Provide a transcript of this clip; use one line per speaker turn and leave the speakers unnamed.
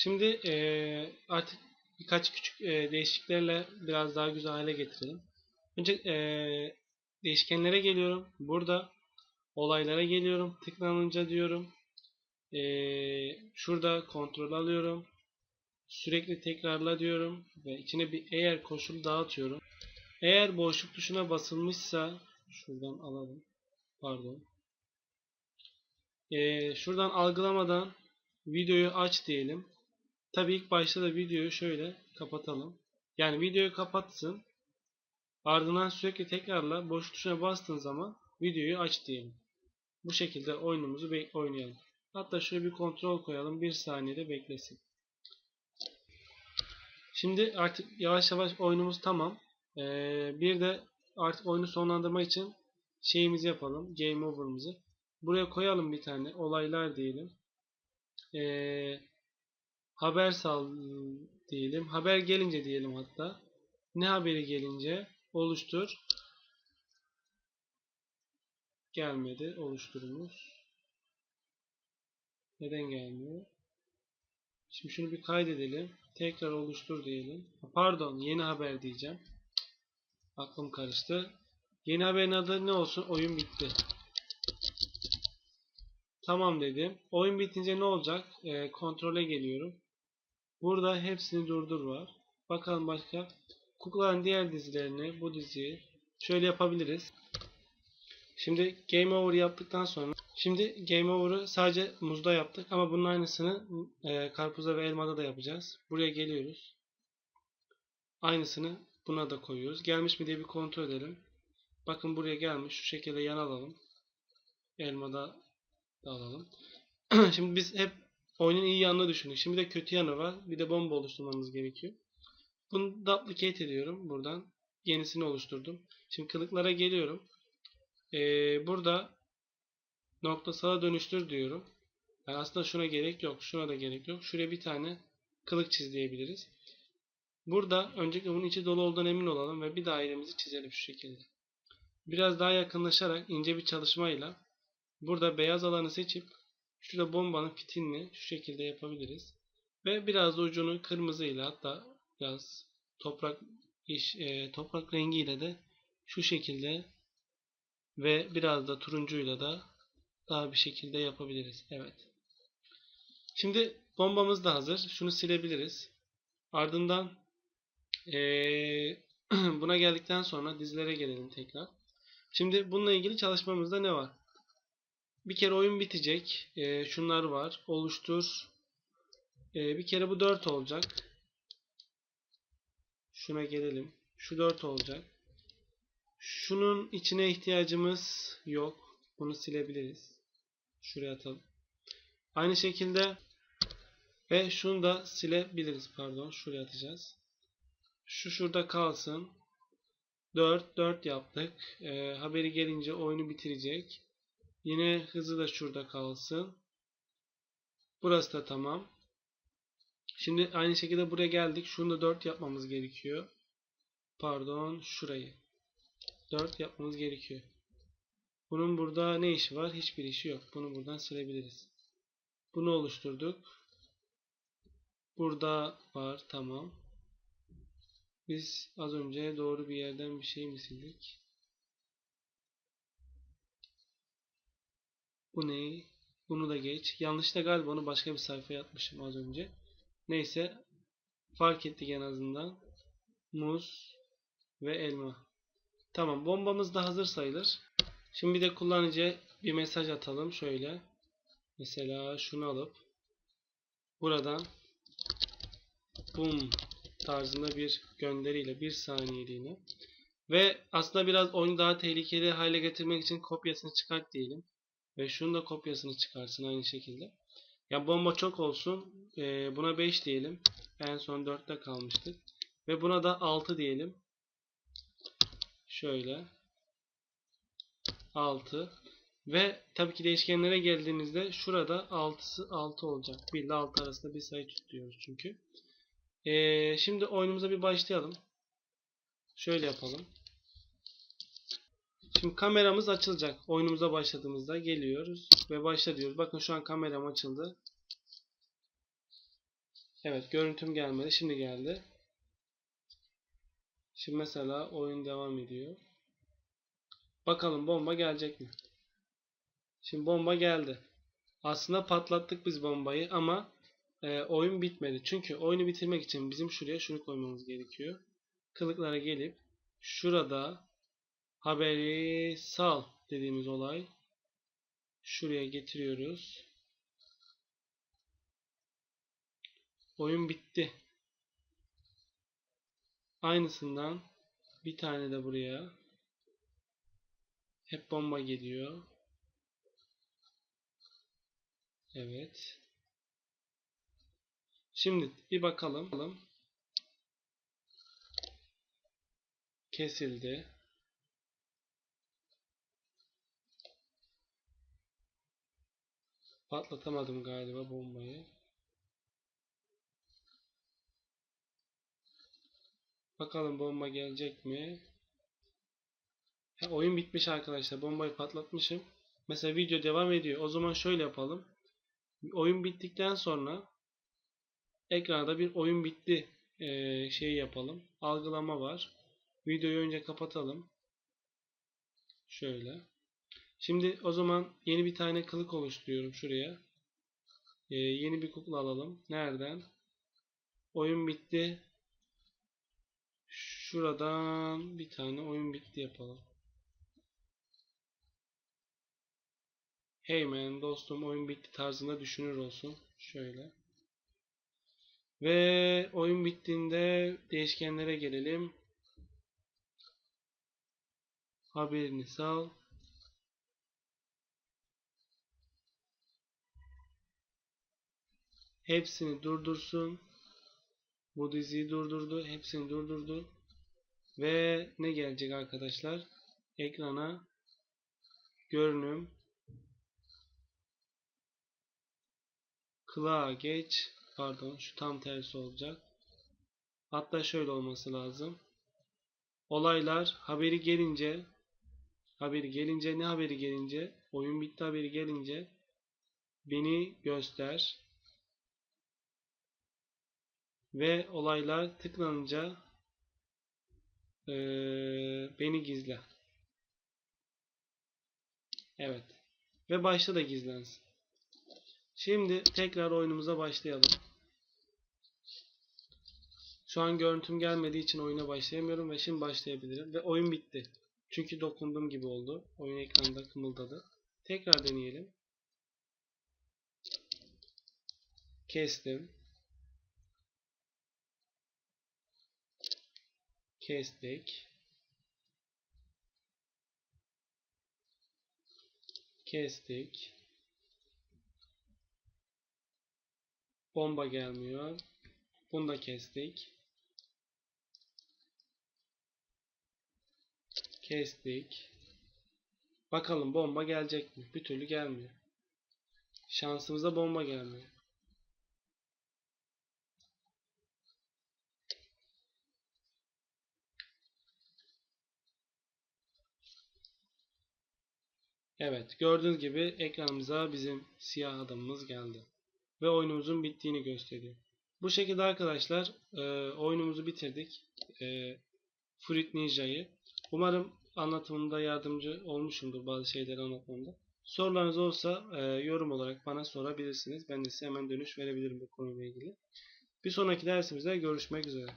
Şimdi eee, artık birkaç küçük eee, değişikliklerle biraz daha güzel hale getirelim. Önce eee, değişkenlere geliyorum. Burada olaylara geliyorum. Tıklanınca diyorum. Eee, şurada kontrol alıyorum. Sürekli tekrarla diyorum. Ve içine bir eğer koşulu dağıtıyorum. Eğer boşluk tuşuna basılmışsa şuradan alalım. Pardon. Eee, şuradan algılamadan videoyu aç diyelim. Tabii ilk başta da videoyu şöyle kapatalım. Yani videoyu kapatsın. Ardından sürekli tekrarla boş tuşuna bastığın zaman videoyu aç diyelim. Bu şekilde oyunumuzu oynayalım. Hatta şöyle bir kontrol koyalım. Bir saniyede beklesin. Şimdi artık yavaş yavaş oyunumuz tamam. Ee, bir de artık oyunu sonlandırmak için şeyimizi yapalım. Game over'ımızı. Buraya koyalım bir tane. Olaylar diyelim. Ee, haber sal diyelim. Haber gelince diyelim hatta. Ne haberi gelince oluştur. Gelmedi. Oluşturunuz. Neden gelmiyor? Şimdi şunu bir kaydedelim. Tekrar oluştur diyelim. Pardon, yeni haber diyeceğim. Aklım karıştı. Yeni haberin adı ne olsun? Oyun bitti. Tamam dedim. Oyun bitince ne olacak? Ee, kontrole geliyorum. Burada hepsini durdur var. Bakalım başka. Kuklaların diğer dizilerini, bu diziyi şöyle yapabiliriz. Şimdi Game Over yaptıktan sonra Şimdi Game Over'ı sadece muzda yaptık ama bunun aynısını e, karpuzda ve elmada da yapacağız. Buraya geliyoruz. Aynısını buna da koyuyoruz. Gelmiş mi diye bir kontrol edelim. Bakın buraya gelmiş. Şu şekilde yan alalım. Elmada da alalım. Şimdi biz hep oyunun iyi yanını düşündük. Şimdi de kötü yanı var. Bir de bomba oluşturmamız gerekiyor. Bunu duplicate ediyorum buradan. Yenisini oluşturdum. Şimdi kılıklara geliyorum. Ee, burada noktasala dönüştür diyorum. Yani aslında şuna gerek yok. Şuna da gerek yok. Şuraya bir tane kılık çiz diyebiliriz. Burada öncelikle bunun içi dolu olduğundan emin olalım ve bir dairemizi çizelim şu şekilde. Biraz daha yakınlaşarak ince bir çalışmayla burada beyaz alanı seçip şurada bombanın fitilini şu şekilde yapabiliriz. Ve biraz da ucunu kırmızıyla hatta biraz toprak e, toprak rengiyle de şu şekilde ve biraz da turuncuyla da daha bir şekilde yapabiliriz. Evet. Şimdi bombamız da hazır. Şunu silebiliriz. Ardından eee, buna geldikten sonra dizilere gelelim tekrar. Şimdi bununla ilgili çalışmamızda ne var? Bir kere oyun bitecek. Eee, şunlar var. Oluştur. Eee, bir kere bu 4 olacak. Şuna gelelim. Şu 4 olacak. Şunun içine ihtiyacımız yok. Bunu silebiliriz. Şuraya atalım. Aynı şekilde ve şunu da silebiliriz. Pardon. Şuraya atacağız. Şu şurada kalsın. 4 4 yaptık. Ee, haberi gelince oyunu bitirecek. Yine hızı da şurada kalsın. Burası da tamam. Şimdi aynı şekilde buraya geldik. Şunu da 4 yapmamız gerekiyor. Pardon. Şurayı. 4 yapmamız gerekiyor. Bunun burada ne işi var? Hiçbir işi yok. Bunu buradan silebiliriz. Bunu oluşturduk. Burada var. Tamam. Biz az önce doğru bir yerden bir şey mi sildik? Bu ne? Bunu da geç. Yanlışlıkla galiba onu başka bir sayfaya atmışım az önce. Neyse. Fark ettik en azından. Muz ve elma. Tamam. Bombamız da hazır sayılır. Şimdi bir de kullanıcıya bir mesaj atalım. Şöyle. Mesela şunu alıp buradan boom tarzında bir gönderiyle bir saniyeliğine ve aslında biraz oyunu daha tehlikeli hale getirmek için kopyasını çıkart diyelim. Ve şunu da kopyasını çıkarsın aynı şekilde. Ya bomba çok olsun. Ee, buna 5 diyelim. En son 4'te kalmıştık. Ve buna da 6 diyelim. Şöyle. 6. Ve tabii ki değişkenlere geldiğimizde şurada 6'sı 6 olacak. 1 ile 6 arasında bir sayı tutuyoruz çünkü. Ee, şimdi oyunumuza bir başlayalım. Şöyle yapalım. Şimdi kameramız açılacak. Oyunumuza başladığımızda geliyoruz ve başla diyoruz. Bakın şu an kameram açıldı. Evet görüntüm gelmedi. Şimdi geldi. Şimdi mesela oyun devam ediyor. Bakalım bomba gelecek mi? Şimdi bomba geldi. Aslında patlattık biz bombayı ama e, oyun bitmedi. Çünkü oyunu bitirmek için bizim şuraya şunu koymamız gerekiyor. Kılıklara gelip şurada haberi sal dediğimiz olay şuraya getiriyoruz. Oyun bitti. Aynısından bir tane de buraya. Hep bomba geliyor. Evet. Şimdi bir bakalım. Kesildi. Patlatamadım galiba bombayı. Bakalım bomba gelecek mi? Ha, oyun bitmiş arkadaşlar. Bombayı patlatmışım. Mesela video devam ediyor. O zaman şöyle yapalım. Oyun bittikten sonra ekranda bir oyun bitti e, şey yapalım. Algılama var. Videoyu önce kapatalım. Şöyle. Şimdi o zaman yeni bir tane kılık oluşturuyorum şuraya. E, yeni bir kukla alalım. Nereden? Oyun bitti. Şuradan bir tane oyun bitti yapalım. Hey man dostum oyun bitti tarzında düşünür olsun. Şöyle. Ve oyun bittiğinde değişkenlere gelelim. Haberini sal. Hepsini durdursun. Bu diziyi durdurdu. Hepsini durdurdu. Ve ne gelecek arkadaşlar? Ekrana görünüm kılığa geç. Pardon şu tam tersi olacak. Hatta şöyle olması lazım. Olaylar haberi gelince haberi gelince ne haberi gelince oyun bitti haberi gelince beni göster ve olaylar tıklanınca ee, beni gizle. Evet. Ve başta da gizlensin. Şimdi tekrar oyunumuza başlayalım. Şu an görüntüm gelmediği için oyuna başlayamıyorum ve şimdi başlayabilirim. Ve oyun bitti. Çünkü dokunduğum gibi oldu. Oyun ekranında kımıldadı. Tekrar deneyelim. Kestim. Kestik. Kestik. Bomba gelmiyor. Bunu da kestik. Kestik. Bakalım bomba gelecek mi? Bir türlü gelmiyor. Şansımıza bomba gelmiyor. Evet gördüğünüz gibi ekranımıza bizim siyah adamımız geldi. Ve oyunumuzun bittiğini gösteriyor. Bu şekilde arkadaşlar e, oyunumuzu bitirdik. E, Fruit Ninja'yı. Umarım anlatımında yardımcı olmuşumdur bazı şeyleri anlatmamda. Sorularınız olsa e, yorum olarak bana sorabilirsiniz. Ben de size hemen dönüş verebilirim bu konuyla ilgili. Bir sonraki dersimizde görüşmek üzere.